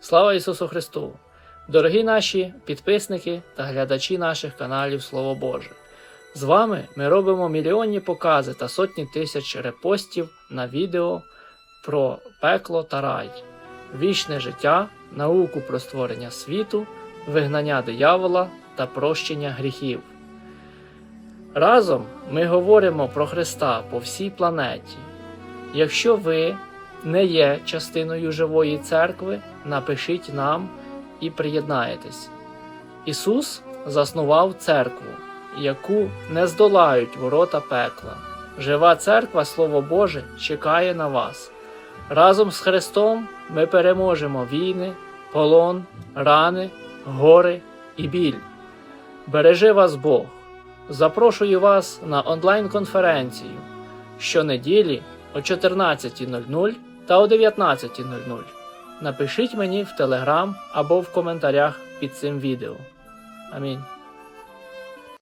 Слава Ісусу Христу! Дорогі наші підписники та глядачі наших каналів Слово Боже! З вами ми робимо мільйонні покази та сотні тисяч репостів на відео про пекло та рай, вічне життя, науку про створення світу, вигнання диявола та прощення гріхів. Разом ми говоримо про Христа по всій планеті. Якщо ви не є частиною живої церкви, напишіть нам і приєднаєтесь. Ісус заснував церкву, яку не здолають ворота пекла. Жива церква, Слово Боже, чекає на вас. Разом з Христом ми переможемо війни, полон, рани, гори і біль. Бережи вас Бог. Запрошую вас на онлайн-конференцію щонеділі о 14.00 та о 19.00. Напишіть мені в Телеграм або в коментарях під цим відео. Амінь.